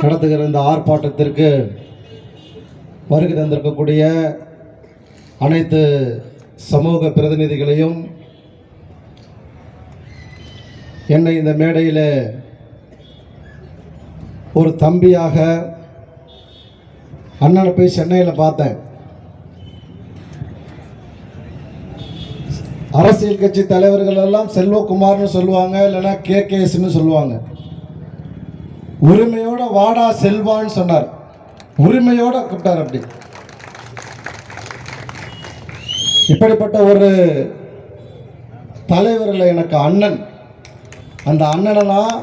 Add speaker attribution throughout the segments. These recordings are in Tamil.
Speaker 1: நடத்துகிற இந்த ஆர்ப்பாட்டத்திற்கு வருகை தந்திருக்கக்கூடிய அனைத்து சமூக பிரதிநிதிகளையும் என்னை இந்த மேடையில் ஒரு தம்பியாக அண்ணனை போய் சென்னையில் பார்த்தேன். அரசியல் கட்சி தலைவர்கள் எல்லாம் செல்வகுமார்னு சொல்லுவாங்க இல்லைன்னா கே கேஎஸ்ன்னு சொல்லுவாங்க. உரிமையோட வாடா செல்வான்னு சொன்னார். உரிமையோட கூப்பிட்டார் அப்படி. இப்படிப்பட்ட ஒரு தலைவரில் எனக்கு அண்ணன். அந்த அண்ணனெல்லாம்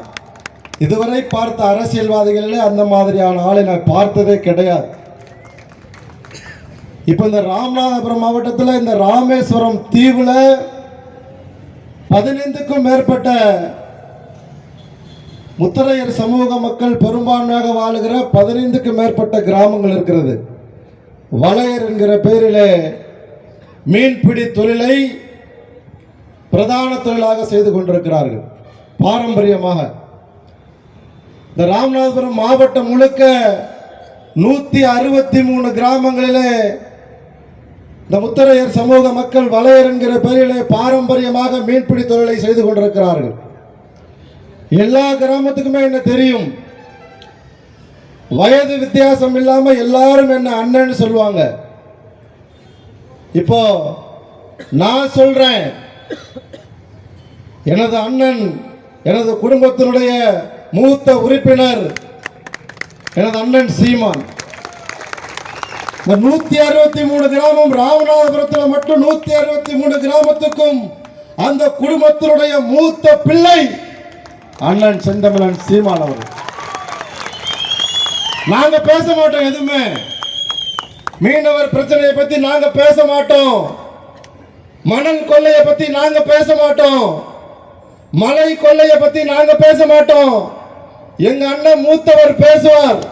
Speaker 1: இதுவரை பார்த்த அரசியல்வாதிகளிலே அந்த மாதிரியான ஆளை நான் பார்த்ததே கிடையாது. இப்போ இந்த ராமநாதபுரம் மாவட்டத்தில் இந்த ராமேஸ்வரம் தீவில் பதினைந்துக்கும் மேற்பட்ட முத்தரையர் சமூக மக்கள் பெரும்பான்மையாக வாழுகிற பதினைந்துக்கு மேற்பட்ட கிராமங்கள் இருக்கிறது. வளையர் என்கிற பெயரிலே மீன்பிடி தொழிலை பிரதான தொழிலாக செய்து கொண்டிருக்கிறார்கள். பாரம்பரியமாக. இந்த ராமநாதபுரம் மாவட்டம் முழுக்க நூற்றி அறுபத்தி மூணு கிராமங்களிலே இந்த முத்தரையர் சமூக மக்கள் வளையர் என்கிற பெயரிலே பாரம்பரியமாக மீன்பிடி தொழிலை செய்து கொண்டிருக்கிறார்கள். எல்லா கிராமத்துக்குமே என்ன தெரியும்? வயது வித்தியாசம் இல்லாம எல்லாரும் என்ன அண்ணன்னு சொல்லுவாங்க. இப்போ நான் சொல்றேன். எனது அண்ணன் எனது குடும்பத்தினுடைய மூத்த உறுப்பினர் எனது அண்ணன் சீமான். இந்த நூத்தி அறுபத்தி மூணு கிராமம் ராமநாதபுரத்தில் மட்டும் நூத்தி அறுபத்தி மூணு கிராமத்துக்கும் அந்த குடும்பத்தினுடைய மூத்த பிள்ளை அண்ணன் செந்தமிழன் சீமான் அவர் நாங்க பேச மாட்டோம் எதுவுமே. மீனவர் பிரச்சனையை பத்தி நாங்க பேச மாட்டோம். மணல் கொள்ளையை பத்தி நாங்க பேச மாட்டோம். மலை கொள்ளையை பத்தி நாங்க பேச மாட்டோம். எங்க அண்ணன் மூத்தவர் பேசுவார்.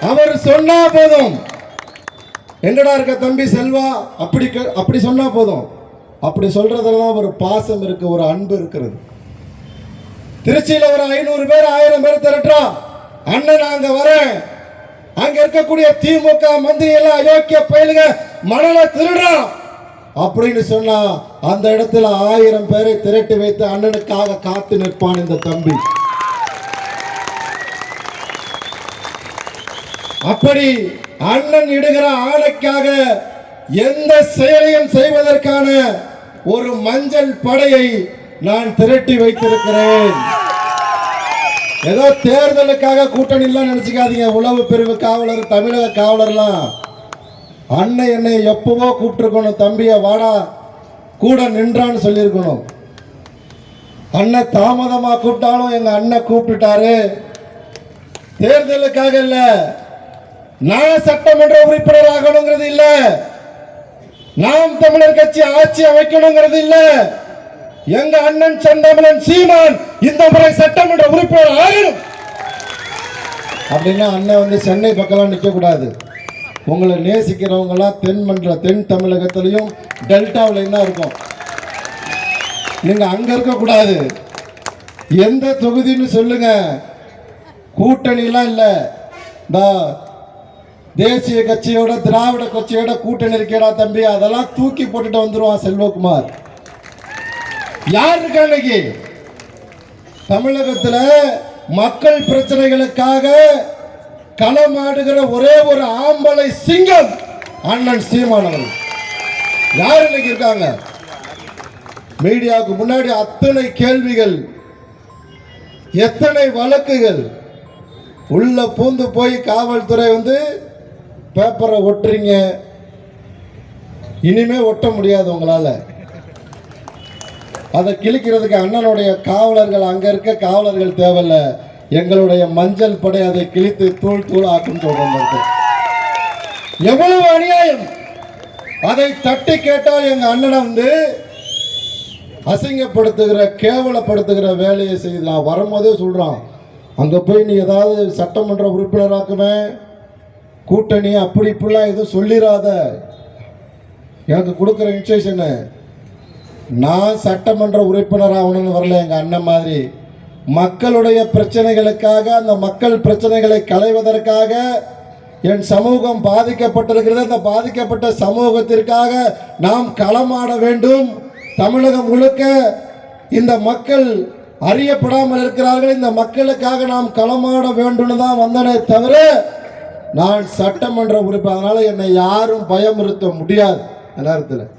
Speaker 1: அவர் சொன்னா போதும். எங்கடா இருக்க தம்பி செல்வா? அப்படி க- அப்படி சொன்னா போதும். அப்படி சொல்றதுல தான் ஒரு பாசம் இருக்கு ஒரு அன்பு இருக்கிறது. திருச்சியில ஒரு ஐநூறு பேர் ஆயிரம் பேர் திரட்டுறோம். அண்ணன் அங்க வரேன் அங்க இருக்கக்கூடிய திமுக மந்திரி எல்லாம் அயோக்கிய பயிலுங்க மணலை திருடுறான் அப்படின்னு சொன்னா அந்த இடத்துல ஆயிரம் பேரை திரட்டி வைத்து அண்ணனுக்காக காத்து நிற்பான் இந்த தம்பி. அப்படி அண்ணன் இடுகிற ஆணைக்காக எந்த செயலையும் செய்வதற்கான ஒரு மஞ்சள் படையை நான் திரட்டி வைத்திருக்கிறேன். ஏதோ தேர்தலுக்காக கூட்டணி எல்லாம் நினைச்சுக்காதீங்க. உளவு பிரிவு காவலர் தமிழக காவலர்லாம். அண்ணன் என்னை எப்பவோ கூப்பிட்டுருக்கணும். தம்பிய வாடா கூட நின்றான்னு சொல்லியிருக்கணும். அண்ணன் தாமதமா கூப்பிட்டாலும் எங்க அண்ணன் கூப்பிட்டுட்டாரு. தேர்தலுக்காக இல்ல நான் சட்டமன்ற உறுப்பினர் ஆகணுங்கிறது இல்ல நாம் தமிழர் கட்சி ஆட்சி அமைக்கணுங்கிறது இல்ல. எங்க அண்ணன் செந்தமிழன் சீமான் இந்த முறை சட்டமன்ற உறுப்பினர் ஆகணும் அப்படின்னா அண்ணன் வந்து சென்னை பக்கம்லாம் நிற்க கூடாது. உங்களை நேசிக்கிறவங்களாம் தென் மன்ற தென் தமிழகத்திலையும் டெல்டாவிலையும் தான் இருக்கும். நீங்க அங்க இருக்கக்கூடாது எந்த தொகுதின்னு சொல்லுங்க. கூட்டணிலாம் இல்லை. இந்த தேசிய கட்சியோட திராவிட கட்சியோட கூட்டணி இருக்கேடா தம்பி. அதெல்லாம் தூக்கி போட்டுட்டு வந்துருவான் செல்வகுமார். யார் இருக்கா இன்னைக்கு? தமிழகத்தில் மக்கள் பிரச்சனைகளுக்காக களமாடுகிற ஒரே ஒரு ஆம்பளை சிங்கம் அண்ணன் சீமான் யார் இன்னைக்கு இருக்காங்க? மீடியாவுக்கு முன்னாடி அத்தனை கேள்விகள் எத்தனை வழக்குகள் உள்ள பூந்து போய் காவல்துறை வந்து பேப்பரை ஒட்டுறீங்க. இனிமே ஒட்ட முடியாது உங்களால். அதை கிழிக்கிறதுக்கு அண்ணனுடைய காவலர்கள் அங்கே இருக்க காவலர்கள் தேவையில்ல. எங்களுடைய மஞ்சள் படை அதை கிழித்து தூள் தூள் ஆக்கும் சொல்றோம் எவ்வளவு அநியாயம். அதை தட்டி கேட்டால் எங்க அண்ணனை வந்து அசிங்கப்படுத்துகிற கேவலப்படுத்துகிற வேலையை செய்து நான் வரும்போதே சொல்றான். அங்க போய் நீ ஏதாவது சட்டமன்ற உறுப்பினராக்குவேன் கூட்டணி அப்படி இப்படிலாம் எதுவும் சொல்லிடாத எனக்கு கொடுக்குற இன்ஸ்ட்ரக்ஷனு நான் சட்டமன்ற உறுப்பினர் ஆகணும்னு வரல எங்கள் அண்ணன் மாதிரி. மக்களுடைய பிரச்சனைகளுக்காக அந்த மக்கள் பிரச்சனைகளை களைவதற்காக என் சமூகம் பாதிக்கப்பட்டிருக்கிறது. அந்த பாதிக்கப்பட்ட சமூகத்திற்காக நாம் களமாட வேண்டும். தமிழகம் முழுக்க இந்த மக்கள் அறியப்படாமல் இருக்கிறார்கள். இந்த மக்களுக்காக நாம் களமாட வேண்டும்னு தான் வந்தனே தவிர நான் சட்டமன்ற உறுப்பினர். அதனால் என்னை யாரும் பயமுறுத்த முடியாது. நேரத்தில்